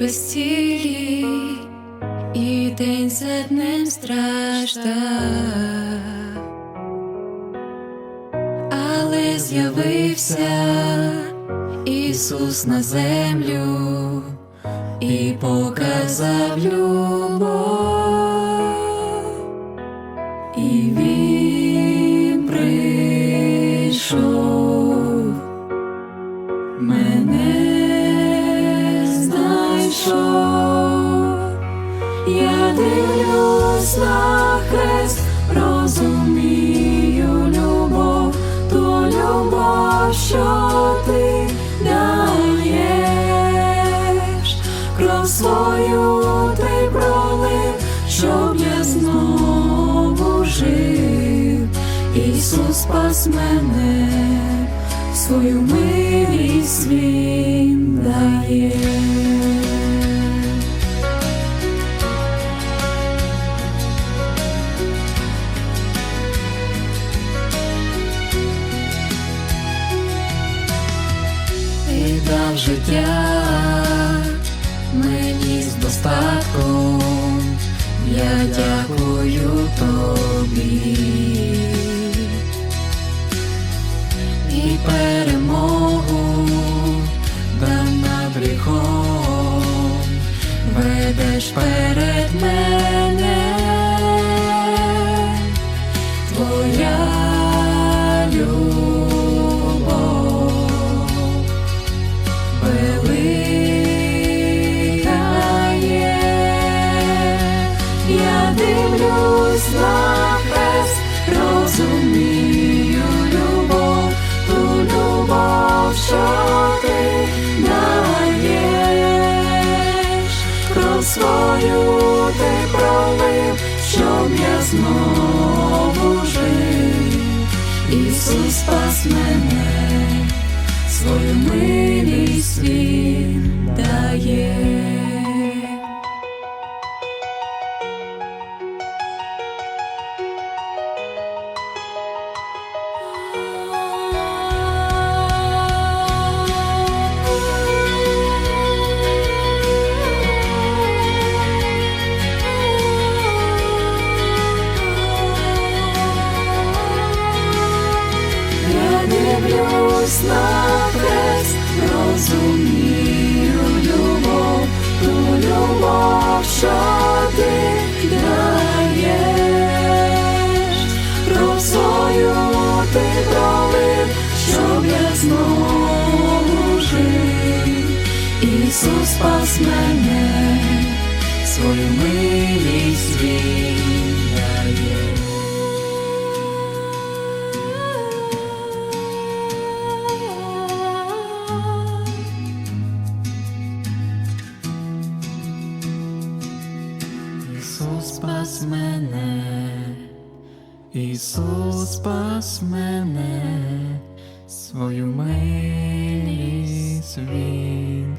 без цілі, і день за днем страждав, але з'явився Ісус на землю і показав любов, і знайшов, я дивлюсь на хрест, розумію любов, ту любов, що ти даєш, кров свою ти пролив, щоб я знову жив. Ісус спас мене, свою милість він дає. Дав життя. Мені з достатком, я дякую тобі. І перемогу дав над гріхом, ведеш перед мене. Твоя дивлюсь на хрест, розумію любов, ту любов, що ти даєш, кров свою ти пролив, щоб я знову жив. Ісус спас мене, свою милість він дає. Хрест, розумію любов, любов, що ти даєш, кров ти пролив, щоб я знову жив. Ісус спас мене, свою милість він мене, Ісус спас мене, свою милість Він